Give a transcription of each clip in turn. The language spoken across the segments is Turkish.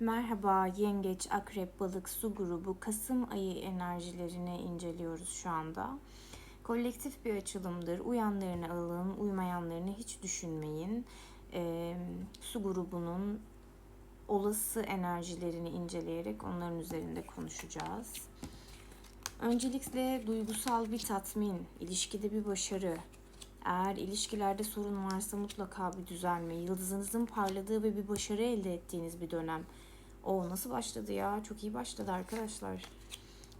Merhaba Yengeç, Akrep, Balık, Su grubu Kasım ayı enerjilerini inceliyoruz şu anda. Kolektif bir açılımdır. Uyanlarını alın, uymayanlarını hiç düşünmeyin. Ee, su grubunun olası enerjilerini inceleyerek onların üzerinde konuşacağız. Öncelikle duygusal bir tatmin, ilişkide bir başarı, eğer ilişkilerde sorun varsa mutlaka bir düzelme, yıldızınızın parladığı ve bir başarı elde ettiğiniz bir dönem. O nasıl başladı ya? Çok iyi başladı arkadaşlar.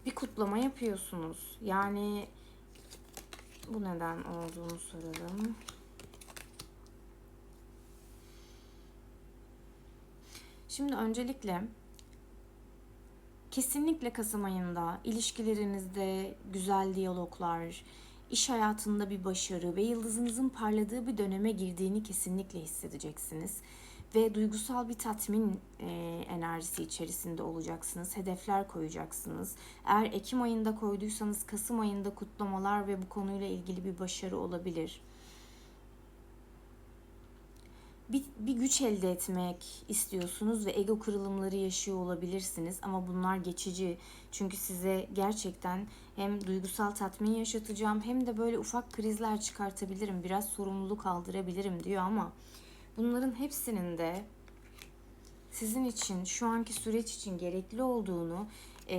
Bir kutlama yapıyorsunuz. Yani bu neden olduğunu soralım. Şimdi öncelikle kesinlikle Kasım ayında ilişkilerinizde güzel diyaloglar, iş hayatında bir başarı ve yıldızınızın parladığı bir döneme girdiğini kesinlikle hissedeceksiniz. Ve duygusal bir tatmin e, enerjisi içerisinde olacaksınız. Hedefler koyacaksınız. Eğer Ekim ayında koyduysanız Kasım ayında kutlamalar ve bu konuyla ilgili bir başarı olabilir bir, bir güç elde etmek istiyorsunuz ve ego kırılımları yaşıyor olabilirsiniz ama bunlar geçici. Çünkü size gerçekten hem duygusal tatmin yaşatacağım hem de böyle ufak krizler çıkartabilirim. Biraz sorumluluk aldırabilirim diyor ama bunların hepsinin de sizin için şu anki süreç için gerekli olduğunu e,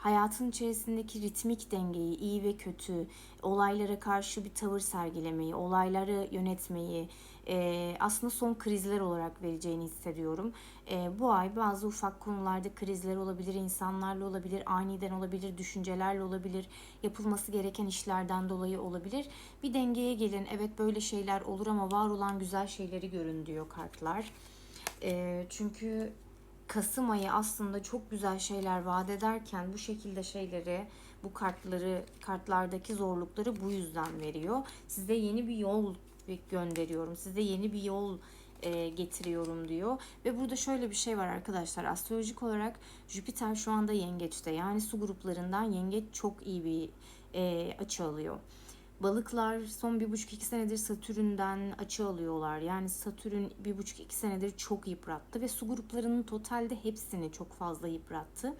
hayatın içerisindeki ritmik dengeyi, iyi ve kötü, olaylara karşı bir tavır sergilemeyi, olayları yönetmeyi, e, aslında son krizler olarak vereceğini hissediyorum. E, bu ay bazı ufak konularda krizler olabilir, insanlarla olabilir, aniden olabilir, düşüncelerle olabilir, yapılması gereken işlerden dolayı olabilir. Bir dengeye gelin. Evet böyle şeyler olur ama var olan güzel şeyleri görün diyor kartlar. E, çünkü Kasım ayı aslında çok güzel şeyler vaat ederken bu şekilde şeyleri, bu kartları, kartlardaki zorlukları bu yüzden veriyor. Size yeni bir yol gönderiyorum. Size yeni bir yol e, getiriyorum diyor. Ve burada şöyle bir şey var arkadaşlar. Astrolojik olarak Jüpiter şu anda yengeçte. Yani su gruplarından yengeç çok iyi bir e, açı alıyor. Balıklar son bir buçuk iki senedir Satürn'den açı alıyorlar. Yani Satürn bir buçuk iki senedir çok yıprattı ve su gruplarının totalde hepsini çok fazla yıprattı.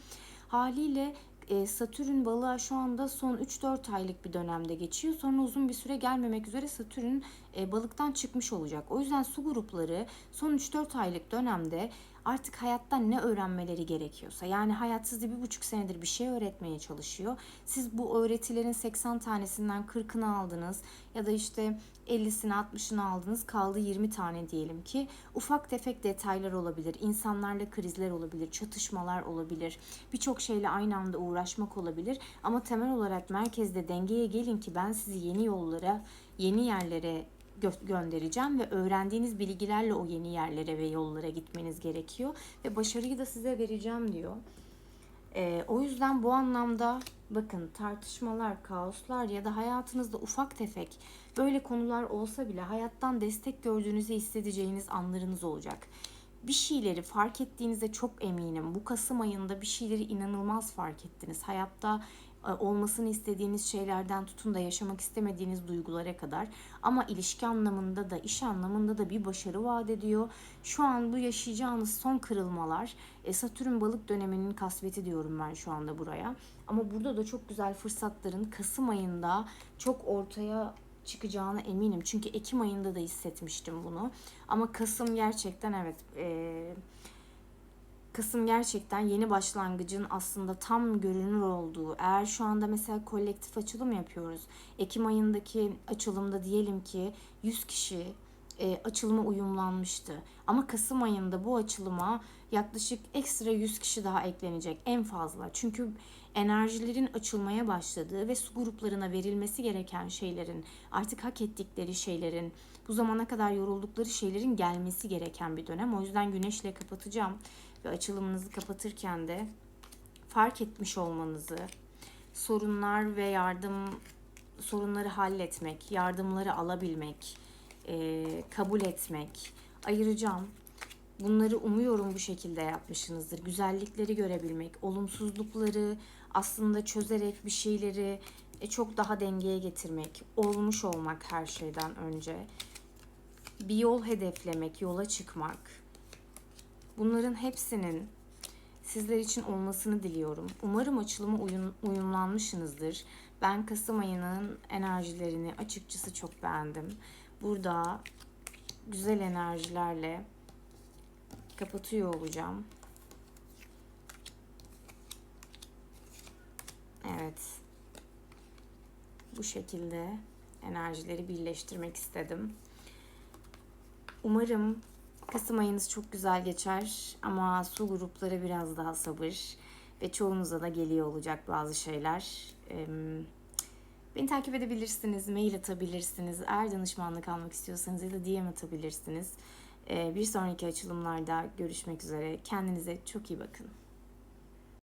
Haliyle e, Satürn balığa şu anda son 3-4 aylık bir dönemde geçiyor. Sonra uzun bir süre gelmemek üzere Satürn e, balıktan çıkmış olacak. O yüzden su grupları son 3-4 aylık dönemde artık hayattan ne öğrenmeleri gerekiyorsa yani hayat size bir buçuk senedir bir şey öğretmeye çalışıyor. Siz bu öğretilerin 80 tanesinden 40'ını aldınız ya da işte 50'sini 60'ını aldınız kaldı 20 tane diyelim ki ufak tefek detaylar olabilir insanlarla krizler olabilir çatışmalar olabilir birçok şeyle aynı anda uğraşmak olabilir ama temel olarak merkezde dengeye gelin ki ben sizi yeni yollara yeni yerlere gö- göndereceğim ve öğrendiğiniz bilgilerle o yeni yerlere ve yollara gitmeniz gerekiyor ve başarıyı da size vereceğim diyor. Ee, o yüzden bu anlamda bakın tartışmalar, kaoslar ya da hayatınızda ufak tefek böyle konular olsa bile hayattan destek gördüğünüzü hissedeceğiniz anlarınız olacak. Bir şeyleri fark ettiğinizde çok eminim. Bu Kasım ayında bir şeyleri inanılmaz fark ettiniz. Hayatta e, olmasını istediğiniz şeylerden tutun da yaşamak istemediğiniz duygulara kadar ama ilişki anlamında da iş anlamında da bir başarı vaat ediyor. Şu an bu yaşayacağınız son kırılmalar e, Satürn balık döneminin kasveti diyorum ben şu anda buraya. Ama burada da çok güzel fırsatların Kasım ayında çok ortaya çıkacağına eminim. Çünkü Ekim ayında da hissetmiştim bunu. Ama Kasım gerçekten evet e, Kasım gerçekten yeni başlangıcın aslında tam görünür olduğu. Eğer şu anda mesela kolektif açılım yapıyoruz. Ekim ayındaki açılımda diyelim ki 100 kişi e, açılıma uyumlanmıştı. Ama Kasım ayında bu açılıma yaklaşık ekstra 100 kişi daha eklenecek en fazla. Çünkü enerjilerin açılmaya başladığı ve su gruplarına verilmesi gereken şeylerin, artık hak ettikleri şeylerin, bu zamana kadar yoruldukları şeylerin gelmesi gereken bir dönem. O yüzden güneşle kapatacağım ve açılımınızı kapatırken de fark etmiş olmanızı, sorunlar ve yardım sorunları halletmek, yardımları alabilmek, e, kabul etmek, ayıracağım. Bunları umuyorum bu şekilde yapmışsınızdır. Güzellikleri görebilmek, olumsuzlukları aslında çözerek bir şeyleri e, çok daha dengeye getirmek, olmuş olmak her şeyden önce. Bir yol hedeflemek, yola çıkmak Bunların hepsinin sizler için olmasını diliyorum. Umarım açılıma uyum, uyumlanmışsınızdır. Ben Kasım ayının enerjilerini açıkçası çok beğendim. Burada güzel enerjilerle kapatıyor olacağım. Evet. Bu şekilde enerjileri birleştirmek istedim. Umarım Kasım ayınız çok güzel geçer ama su grupları biraz daha sabır ve çoğunuza da geliyor olacak bazı şeyler. Beni takip edebilirsiniz, mail atabilirsiniz. Eğer danışmanlık almak istiyorsanız ya da DM atabilirsiniz. Bir sonraki açılımlarda görüşmek üzere. Kendinize çok iyi bakın.